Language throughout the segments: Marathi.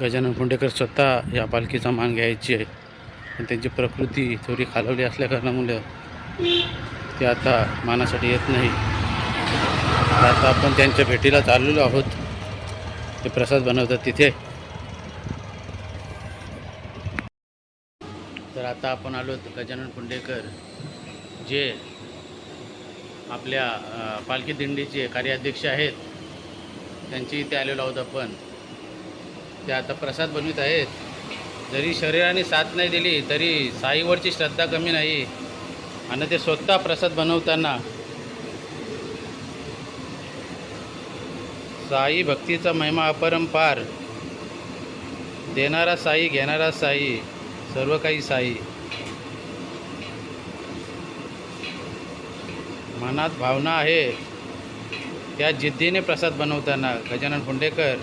गजानन पुंडेकर स्वतः या पालखीचा मान घ्यायची आहे. पण त्यांची प्रकृती थोडी खालवली असल्याकारणामुळे ते आता मानासाठी येत नाही. आता आपण त्यांच्या भेटीला चाललेलो आहोत. ते प्रसाद बनवतात तिथे. तर आता आपण आलो गजानन पुंडेकर जे आपल्या पालखी दिंडीचे कार्याध्यक्ष आहेत. त्यांची इथे आलेलो आहोत आपण. ते आता प्रसाद बनवित आहेत जरी शरीराने साथ नाही दिली तरी साईवरची श्रद्धा कमी नाही. आणि ते स्वतः प्रसाद बनवताना साई भक्तीचा महिमा अपरंपार देणारा साई घेणारा साई सर्व काही साई. मनात भावना आहे. त्या जिद्दीने प्रसाद बनवताना गजानन फुंडेकर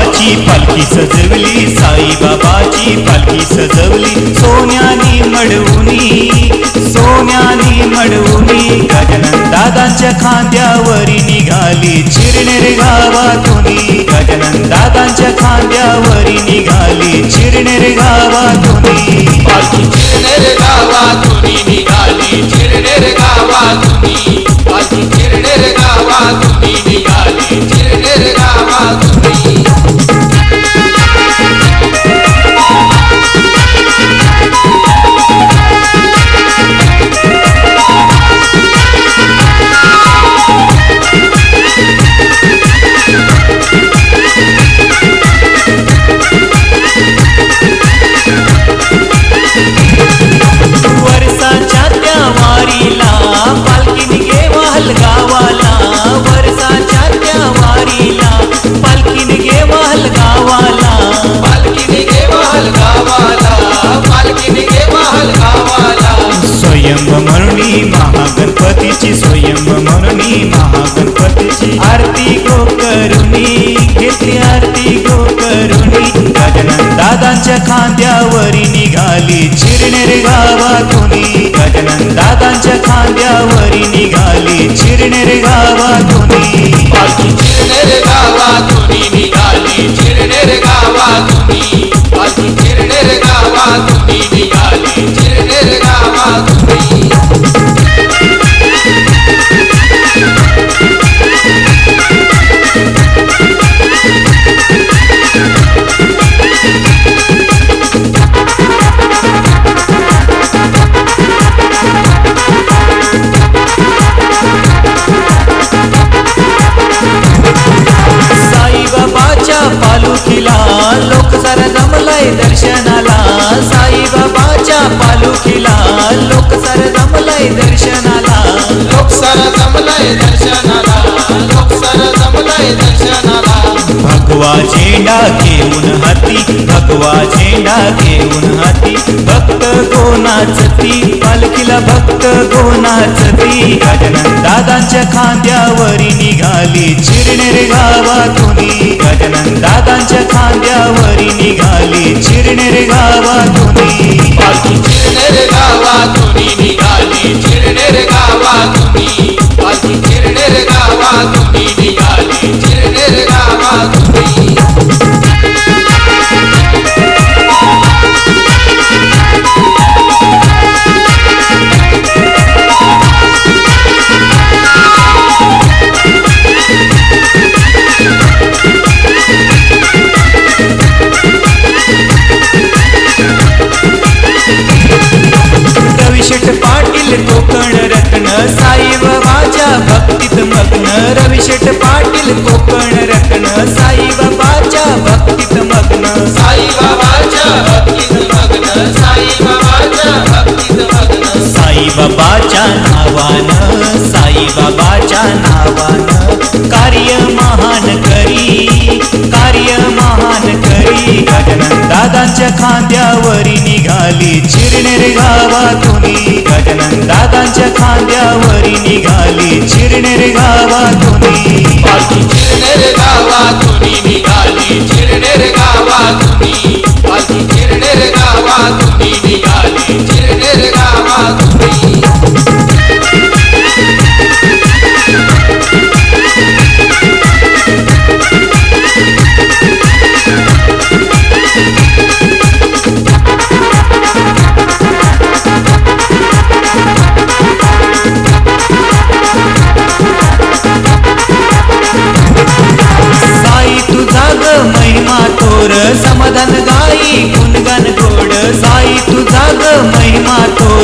बाबाची पालखी सजवली साई बाबाची पालखी सजवली सोन्यानी मडवुनी सोन्यानी मडवुनी गजानन दादांच्या खांद्यावरी निघाली चिरनेर गावातून गजानन दादांच्या खांद्यावरी निघाली चिरनेर गावातून. पालखी चिरनेर गावातून निघाली चिरनेर गावातून. आरती गो करुणी घेतली आरती गो करुणी गजानन दादांच्या खांद्यावरी निघाली चिरनेर गावातुनी. गजानन दादांच्या खांद्यावरी निघाली चिरनेर गावातुनी. पालखी चिरनेर गावातून भगवा झेंडा घेऊन हाती भगवा झेंडा घेऊन हाती भक्त गोनाचती पालखीला भक्त गोनाचती गजानन दादांच्या खांद्यावरी निघाली चिरनेर गावातून. गजानन दादांच्या खांद्यावरी निघाली चिरनेर गावातुनी. रविशेठ पाटील कोकण रत्न साईब माझ्या भक्तीत मग्न. रविशेठ पाटील कोकण रत्न साईबाबाच्या भक्तीत मग्न. साईबाबाच्या भक्तीत मग्न साईबाबाच्या भक्तीत मग्न. साईबाबाच्या नावानं साईबाबाच्या नाव चिरनेर गावातुनी गजानन दादांच्या खांद्यावरी निघाली. चिरनेर गावातुनी. पालखी गावा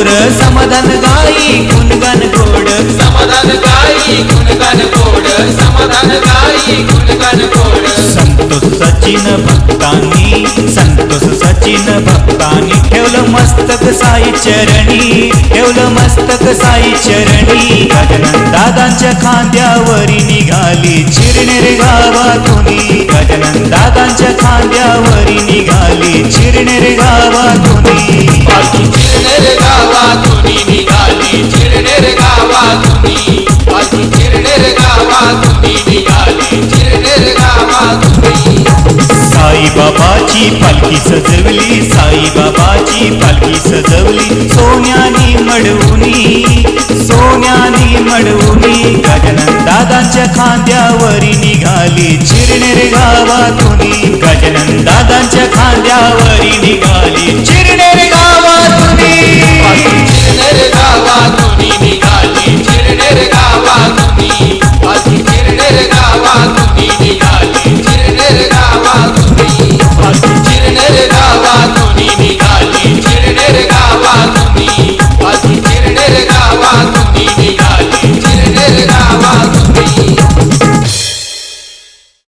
तोर समाधान गाई गुणगान गोड. समाधान गाई गुणगान गोड समाधान गाई गुणगान गोड. संतोष सचिन भक्तांनी संतोष सचिन भक्तांनी ठेवलं मस्तक साई चरणी ठेवलं मस्तक साई चरणी. गजानन दादांच्या खांद्यावरी निघाली चिरनेर गावातुनी. गजानन दादांच्या खांद्यावरी निघाली चिरनेर गावातुनी. साईबाबाची पालखी सजवली साईबाबाची पालखी सजवली सोन्याने मडवुनी सोन्याने मडवुनी गजानन दादांच्या खांद्यावरी निघाली चिरनेर गावातून गजानन दादांच्या खांद्यावरी निघाली चिरणे